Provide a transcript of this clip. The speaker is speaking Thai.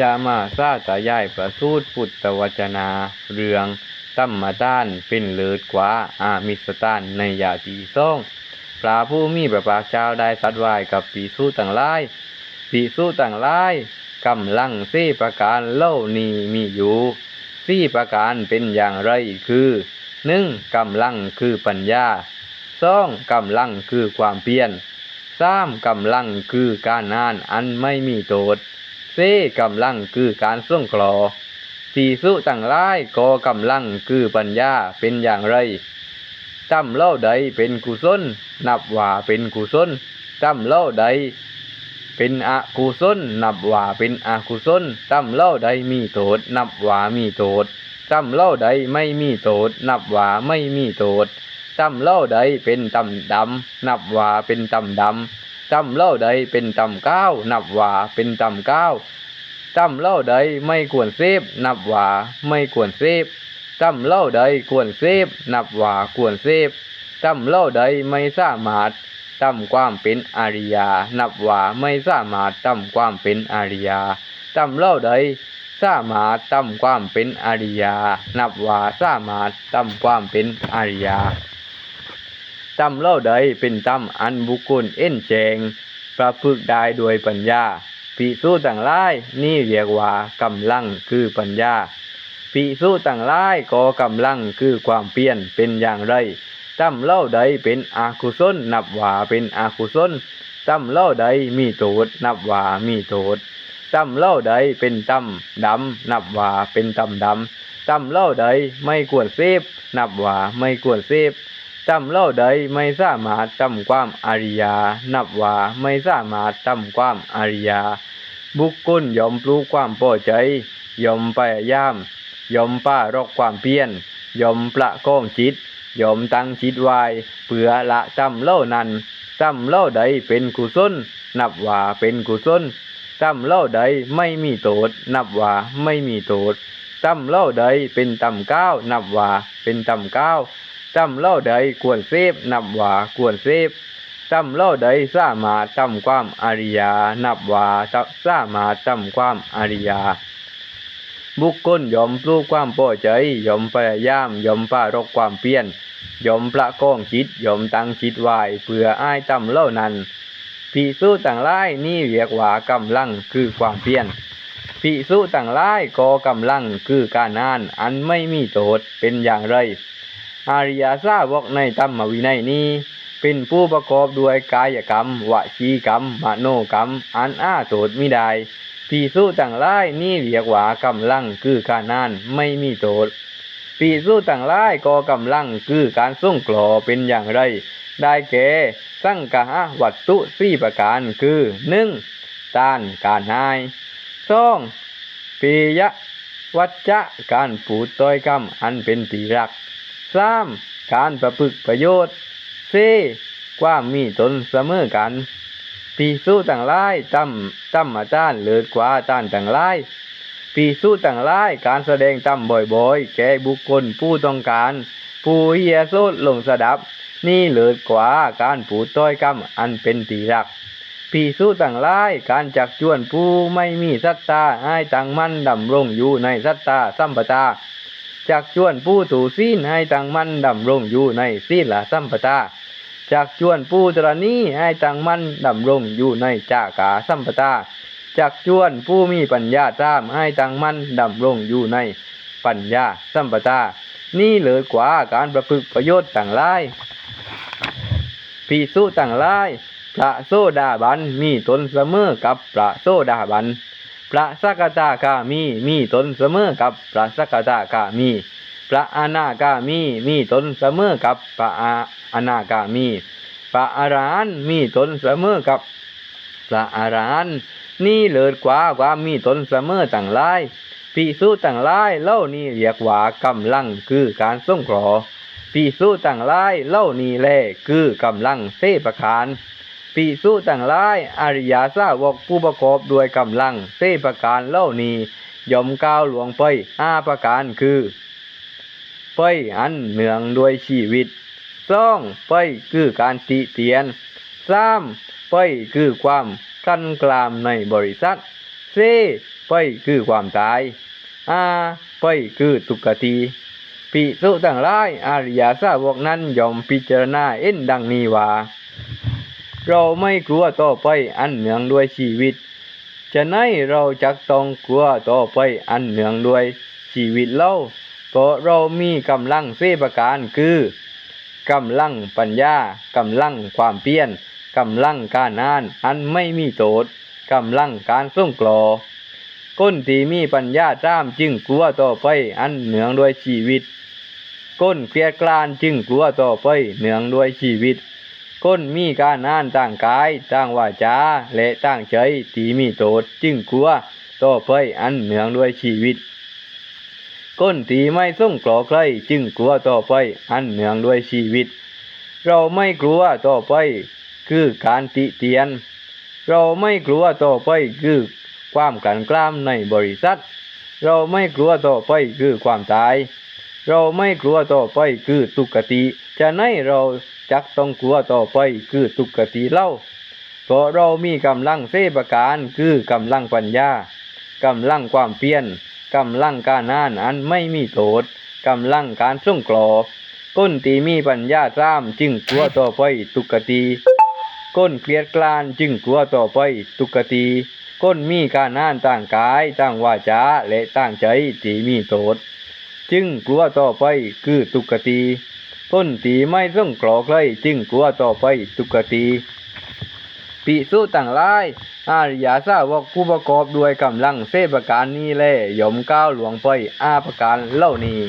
จะมาซาตายายประสูตรพุทธวจนา เรืองตัมมาต้านเป็นเลิศกว่าอามิสตานในยาตีซ่องพระผู้มีพระภาคเจ้าได้สัตว์ไว้กับปีสู้ต่างหลายปีสู้ต่างหลายกำลังสี่ประการเล่านี้มีอยู่สี่ประการเป็นอย่างไรคือหนึ่งกำลังคือปัญญาสองกำลังคือความเพียรสามกำลังคือการงานอันไม่มีโทษ สี่กำลังคือการส่งกรอปีสุต่างหลายก็กำลังคือปัญญาเป็นอย่างไรจำเล่าใดเป็นกุศล นับว่าเป็นกุศลจำเล่าใดเป็นอกุศล นับว่าเป็นอกุศลจำเล่าใดมีโทษ นับว่ามีโทษจำเล่าใดไม่มีโทษ นับว่าไม่มีโทษจำเล่าใดเป็นตำดำนับว่าเป็นตำดำ จำเล่าใดเป็นตำก้าวนับว่าเป็นตำก้าวจำเล่าใดไม่ควรเสพนับว่าไม่ควรเสพจำเล่าใดควรเสพนับว่าควรเสพจำเล่าใดไม่สามารถทำความเป็นอริยา นับว่าไม่สามารถทำความเป็นอริยาทำเล่าใดสามารถทำความเป็นอริยา นับว่าสามารถทำความเป็นอริยา ทำเล่าใดเป็นธรรมอันบุคคลเอ็นแจงประพฤกได้โดยปัญญาปีสู้ต่างหลายนี่เรียกว่ากำลังคือปัญญาปีสู้ต่างหลายก็กำลังคือความเปลี่ยนเป็นอย่างไรจำเล่าใดเป็นอากุศลนับว่าเป็นอากุศลจำเล่าใดมีโทษนับว่ามีโทษจำเล่าใดเป็นตำดำนับว่าเป็นตำดำจำเล่าใดไม่ควรเสพนับว่าไม่ควรเสพ จำเล่าใดไม่สามารถจำความอริยา นับว่าไม่สามารถจำความอริยา บุคคลยอมปลูกความพอใจยอมพยายามยอมป้ารอกความเพียรยอมประก้องจิตยอมตั้งจิตไว้เพื่อละจำเล่านั้นจำเล่าใดเป็นกุศลนับว่าเป็นกุศลจำเล่าใดไม่มีโทษนับว่าไม่มีโทษ จำเล่าใดเป็นตำก้านับว่าเป็นตำก้าวจำเล่าใดควรเสพนับว่าควรเสพจำเล่าใดสามารถจำความอริยา นับว่าสามารถจำความอริยา บุคคลยอมปลูกความพอใจยอมพยายามยอมปรารกความเพียรยอมประกองจิตยอมตั้งจิตไว้เพื่ออ้ายจำเล่านั้นปีสู้ต่างหลายนี่เรียกว่ากำลังคือความเพียร ปีสู้ต่างหลายก็กำลังคือการงานอันไม่มีโทษเป็นอย่างไร อาริยสาวกในธรรมวินัยนี้ เป็นผู้ประกอบด้วยกายกรรมวจีกรรมมโนกรรม อันอ้าโทษไมิได้ปีสู้ต่างหลายนี่เรียกว่ากำลังคือการนานไม่มีโทษปีสู้ต่างหลายก็กำลังคือการส่งกลอเป็นอย่างไร ได้แก่สังกะวัตถุสี่ประการคือหนึ่งต้านการหาย สองปียะวัจจะการปูดต้อยกรรมอันเป็นตีรักสามการประพฤกษ์ประโยชน์สี่ความมีตนเสมอกันปีสู้ต่างหลายจำจำอาจารย์เลิศกว่าอาจารย์ต่างหลายปีสู้ต่างหลายการแสดงจำบ่อยๆ แก่บุคคลผู้ต้องการ ผู้เฮียโซดลงสดับ นี่เลิศกว่าการผูดต้อยกรรมอันเป็นตีรัก ปีสู้ต่างหลายการจักจวนผู้ไม่มีศรัทธาให้ตั้งมั่นดำรงอยู่ในศรัทธาสัมปทาจักจวนผู้ถูศีลให้ตั้งมั่นดำรงอยู่ในศีลสัมปทาจากจวนผู้ตรณีให้ตั้งมั่นดำรงอยู่ในจากาสัมปทาจากจวนผู้มีปัญญาตามให้ตั้งมั่นดำรงอยู่ในปัญญาสัมปทานี่เลยกว่าการประพฤติประโยชน์ต่างหลายปีสุต่างหลาย พระโซดาบันมีตนเสมอกับพระโซดาบันพระสักตาคามีมีตนเสมอกับพระสักตาคามีพระอนาคามีมีตนเสมอกับพระอาอนาคามีพระอรหันต์มีตนเสมอกับพระอรหันต์นี่เลิศกว่าความมีตนเสมอต่างหลายปีสู้ต่างหลายเล่านี่เรียกว่ากำลังคือการส่งขอปีสู้ต่างหลายเล่านี่แลคือกำลังเสประคาร ปีสู้ต่างหลายอริยาสาวกผู้ประกอบด้วยกำลังเสประการเล่านี้ย่อมก้าวหลวงไปห้าประการคือไปอันเนืองด้วยชีวิตสองไปคือการติเตียนสามไปคือความกันกลามในบริษัทสี่ไปคือความตายอาไปคือทุกตีปิสุทั้งหลายอาริยาสาวกนั้นยอมพิจารณาเอ็นดังนี้ว่า เราไม่กลัวต่อไปอันเนืองด้วยชีวิต จะไหนเราจักต้องกลัวต่อไปอันเนืองด้วยชีวิตเล่าเพราะเรามีกำลังเสประการคือกำลังปัญญากำลังความเพียรกำลังการอ่านอันไม่มีโทษกำลังการส่งกลอก้นที่มีปัญญาจ้ามจึงกลัวต่อไปอันเหนืองด้วยชีวิต ก้นเกลียดกลานจึงกลัวต่อไปเหนืองด้วยชีวิต ก้นมีการอ่านต่างกายต่างวาจาและต่างใจที่มีโทษจึงกลัวต่อไปอันเหนืองด้วยชีวิตก้นที่ไม่ส่งกลอใครจึงกลัวต่อไปอันเหนืองด้วยชีวิต เราไม่กลัวต่อไปคือการติเตียน เราไม่กลัวต่อไปคือความกันกล้ามในบริษัท เราไม่กลัวต่อไปคือความตาย เราไม่กลัวต่อไปคือทุกขติ จะไหนเรา จักต้องกลัวต่อไปคือทุกขติเล่าเพราะเรามีกำลังเสประการคือกำลังปัญญากำลังความเพียรกำลังการอ่านอันไม่มีโทษกำลังการส่งกลอก้นตีมีปัญญาซ้ำจึงกลัวต่อไปทุกขติก้นเกลียดกลานจึงกลัวต่อไปทุกขติก้นมีการอ่านต่างกายต่างวาจาและต่างใจที่มีโทษจึงกลัวต่อไปคือทุกขตี ต้นตีไม่ส่งกรอกเลยจึงกลัวต่อไปทุกตีปิสุต่างไลายอาริยาทราบว่าผู้ประกอบด้วยกำลังเสประการนี้แลย่อมก้าวหลวงไปอาประการเล่านี้